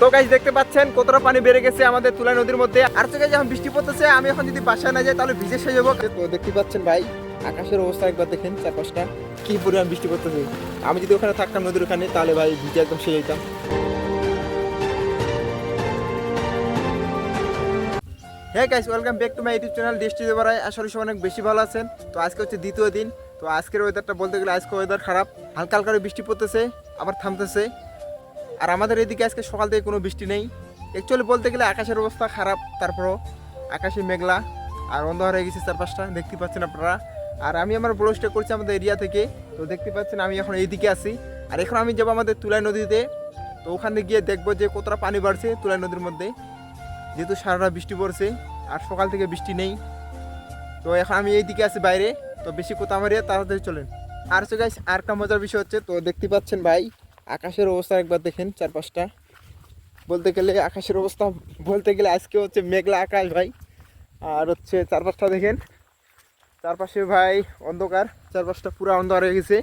তো গাইজ দেখতে পাচ্ছেন কতটা পানি বেড়ে গেছে আমাদের তুলা নদীর মধ্যে। আর তো গাইজ এখন বৃষ্টি পড়তেছে আমি এখন যদি বাসায় না যাই তাহলে ভিজে সে যাব। তো দেখতে পাচ্ছেন ভাই আকাশের অবস্থা একবার দেখেন চারপাশটা। কি পরিমাণ বৃষ্টি পড়তেছে। আমি যদি ওখানে থাকতাম নদীর ওখানে তাহলে ভাই ভিজে একদম সে যেতাম। হ্যাঁ guys welcome back to my YouTube channel ডিস্ট্রি দেবারাই আসলে সব অনেক বেশি ভালো আছেন। তো আজকে হচ্ছে দ্বিতীয় দিন। তো আজকের ওয়েদারটা বলতে গেলে আজকে ওয়েদার খারাপ। হালকা হালকা করে বৃষ্টি পড়তেছে আবার থামতেছে। আর আমাদের এদিকে আজকে সকাল থেকে কোনো বৃষ্টি নেই। অ্যাকচুয়ালি বলতে গেলে আকাশের অবস্থা খারাপ, তারপরও আকাশে মেঘলা, আর অন্ধকার হয়ে গেছে চারপাশটা, দেখতে পাচ্ছেন আপনারা। আর আমি আমার ব্লগসটা করছি আমাদের এরিয়া থেকে, তো দেখতে পাচ্ছেন আমি এখন এইদিকে আছি। আর এখন আমি যাব আমাদের তুলাই নদীতে, তো ওখানে গিয়ে দেখব যে কতটা পানি বাড়ছে তুলাই নদীর মধ্যে। যেহেতু সারাটা বৃষ্টি পড়ছে, আর সকাল থেকে বৃষ্টি নেই। তো এখন আমি এইদিকে আছি বাইরে, তো বেশি কোথাও আমার তাড়াতাড়ি চলেন। আর হচ্ছে গাইস আর একটা মজার বিষয় হচ্ছে, তো দেখতে পাচ্ছেন ভাই আকাশের অবস্থা একবার দেখেন চারপাশটা। বলতে গেলে আকাশের অবস্থা, বলতে গেলে আজকে হচ্ছে মেঘলা আকাশ ভাই। আর হচ্ছে চারপাশটা দেখেন, চারপাশে ভাই অন্ধকার, চারপাশটা পুরো অন্ধকার হয়ে গেছে।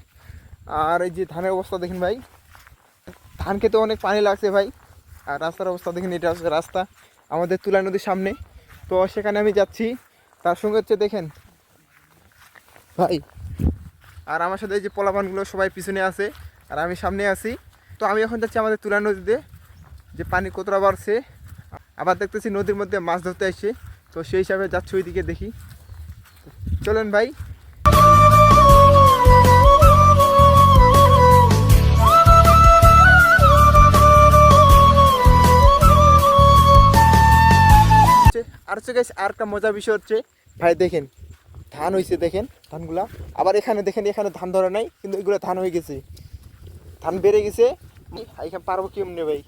আর এই যে ধানের অবস্থা দেখেন ভাই, ধান খেতে অনেক পানি লাগছে ভাই। আর রাস্তার অবস্থা দেখেন, এটা হচ্ছে রাস্তা আমাদের তুলা নদীর সামনে। তো সেখানে আমি যাচ্ছি, তার সঙ্গে হচ্ছে দেখেন ভাই। আর আমার সাথে এই যে পোলাপানগুলো সবাই পিছনে আছে। আর আমি সামনে আছি। তো আমি এখন যাচ্ছি আমাদের তুলা নদীতে যে পানি কতটা বাড়ছে। আবার দেখতেছি নদীর মধ্যে মাছ ধরতে আসছে। তো সেই হিসাবে যাচ্ছি ওইদিকে দেখি। চলেন ভাই। আর হচ্ছে guys, আর একটা মজার বিষয় হচ্ছে ভাই দেখেন ধান হয়েছে দেখেন ধানগুলা। আবার এখানে দেখেন এখানে ধান ধরে নাই কিন্তু এগুলো ধান হয়ে গেছে। ধান বেড়ে গেছে। এখানে পারব কেমনে ভাই?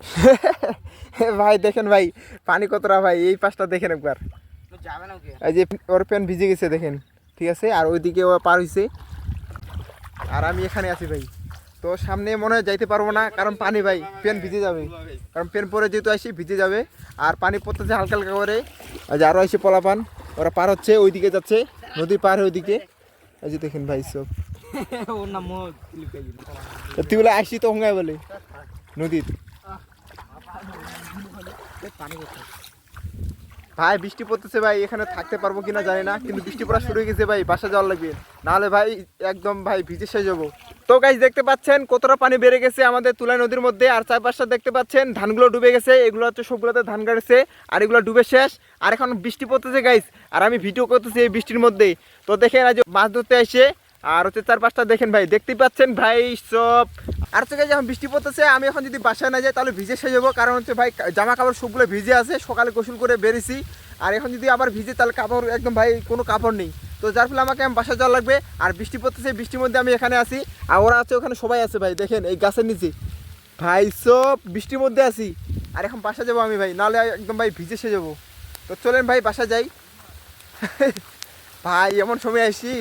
ভাই, দেখেন ভাই, পানি কতটা ভাই, এই পাশটা দেখেন একবার। এই যে ওর প্যান্ট ভিজে গেছে, দেখেন, ঠিক আছে? আর ওইদিকে ও পার হয়েছে আর আমি এখানে আছি ভাই। তো সামনে মনে হয় যাইতে পারব না, কারণ পানি ভাই প্যান্ট ভিজে যাবে। কারণ প্যান্ট পরে যেহেতু আসি, ভিজে যাবে। আর পানি পড়তেছে হালকা হালকা করে। যে আরও আসে পলাপান, ওরা পার হচ্ছে, ওইদিকে যাচ্ছে নদীর পার হয়ে ওইদিকে এই যে দেখেন ভাই, সব। ওর নাম মোহ লিখে দিল তুই বলে আসি তো হঙ্গায় বলে? নদীর। ভাই, বৃষ্টি পড়তেছে ভাই, এখানে থাকতে পারব কিনা জানি না, কিন্তু বৃষ্টি পড়া শুরু হয়ে গেছে ভাই বাসা যাওয়ার লাগবে। নাহলে ভাই, একদম ভাই, ভিজে শেষ যাব তো গাইজ দেখতে পাচ্ছেন কতটা পানি বেড়ে গেছে আমাদের তুলা নদীর মধ্যে, আর চারপাশটা দেখতে পাচ্ছেন ধানগুলো ডুবে গেছে, এগুলো হচ্ছে সবগুলোতে ধান গাড়ছে, আর এগুলো ডুবে শেষ। আর এখন বৃষ্টি পড়তেছে গাইজ আর আমি ভিডিও করতেছি এই বৃষ্টির মধ্যে। তো দেখেন আজ মাছ ধরতে এসে আর হচ্ছে চারপাশটা দেখেন ভাই, দেখতেই পাচ্ছেন ভাই সব। আর হচ্ছে যখন বৃষ্টি পড়তেছে, আমি এখন যদি বাসায় না যাই, তাহলে ভিজে সে যাব। কারণ হচ্ছে ভাই জামা কাপড় সবগুলো ভিজে আছে, সকালে গোসল করে বেরিয়েছি। আর এখন যদি আবার ভিজে, তাহলে কাপড় একদম ভাই, কোনো কাপড় নেই। তো যার ফলে আমাকে আমি বাসায় যাওয়া লাগবে। আর বৃষ্টি পড়তেছে, বৃষ্টির মধ্যে আমি এখানে আছি। আর ওরা আছে ওখানে সবাই আছে ভাই, দেখেন এই গাছের নিচে। ভাই সব বৃষ্টির মধ্যে আছি। আর এখন বাসা যাব আমি ভাই, নাহলে একদম ভাই ভিজে সে যাব। তো চলেন ভাই বাসা যাই। ভাই, এমন সময় আসি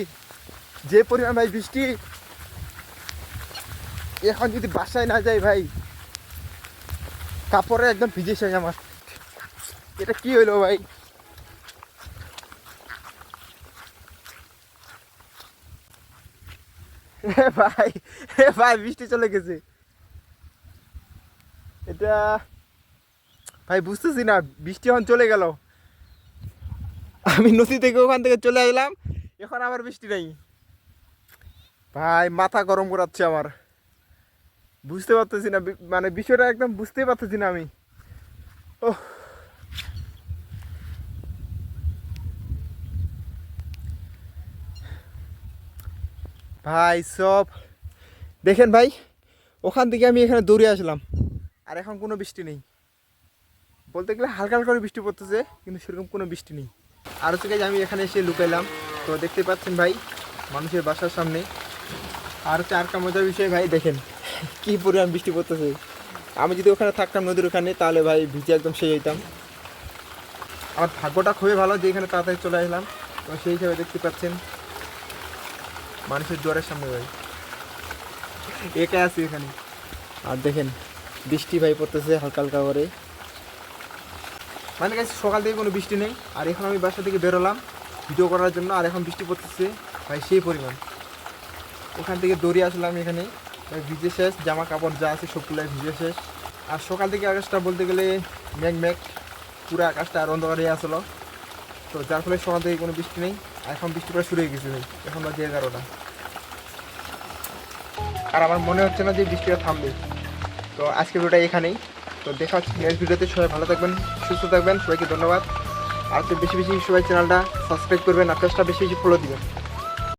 যে পরিমাণ ভাই বৃষ্টি, এখন যদি বাসায় না যাই ভাই, কাপড়ে একদম ভিজে শেষ আমার। এটা কি হইল ভাই? ভাই ভাই, বৃষ্টি চলে গেছে। এটা, ভাই বুঝতেছি না, বৃষ্টি এখন চলে গেল। আমি নদী থেকে ওখান থেকে চলে আসলাম এখন আবার বৃষ্টি নেই। ভাই, মাথা গরম করাচ্ছে আমার। বুঝতে পারতেছি না মানে বিষয়টা একদম বুঝতেই পারতেছি না আমি। ও ভাই, সব দেখেন ভাই, ওখান থেকে আমি এখানে দৌড়ে আসলাম। আর এখন কোনো বৃষ্টি নেই। বলতে গেলে হালকা হালকা করে বৃষ্টি পড়তেছে, কিন্তু সেরকম কোনো বৃষ্টি নেই। আর গিয়ে আমি এখানে এসে লুকাইলাম। তো দেখতে পাচ্ছেন ভাই, মানুষের বাসার সামনে। আর আরেকটা মজার বিষয় ভাই, দেখেন, কি পরিমাণ বৃষ্টি পড়তেছে। আমি যদি ওখানে থাকতাম নদীর ওখানে, তাহলে ভাই ভিজে একদম সে যেতাম আমার ভাগ্যটা খুবই ভালো যে এখানে তাড়াতাড়ি চলে আসলাম। তো সেই হিসাবে দেখতে পাচ্ছেন, মানুষের জোয়ারের সামনে ভাই। একা আছি এখানে। আর দেখেন, বৃষ্টি ভাই পড়তেছে হালকা হালকা করে। মানে গেছে সকাল থেকে কোনো বৃষ্টি নেই। আর এখন আমি বাসা থেকে বেরোলাম ভিডিও করার জন্য, আর এখন বৃষ্টি পড়তেছে ভাই সেই পরিমাণ। ওখান থেকে দৌড়ে আসলাম এখানে। ভিজে শেষ জামা কাপড় যা আছে সবগুলাই ভিজে শেষ। আর সকাল থেকে আকাশটা বলতে গেলে মেঘ মেঘ পুরো আকাশটা আর অন্ধকার আসলো। তো যার ফলে সকাল থেকে কোনো বৃষ্টি নেই এখন বৃষ্টি প্রায় শুরু হয়ে গেছে ভাই, এখন বাজে এগারোটা। আর আমার মনে হচ্ছে না যে বৃষ্টিটা থামবে। তো আজকে ভিডিওটা এখানেই। তো দেখা হচ্ছে নেক্সট ভিডিওতে, সবাই ভালো থাকবেন, সুস্থ থাকবেন, সবাইকে ধন্যবাদ। আর তো বেশি বেশি সবাই চ্যানেলটা সাবস্ক্রাইব করবেন, আর পেজটা বেশি বেশি ফলো দিবেন।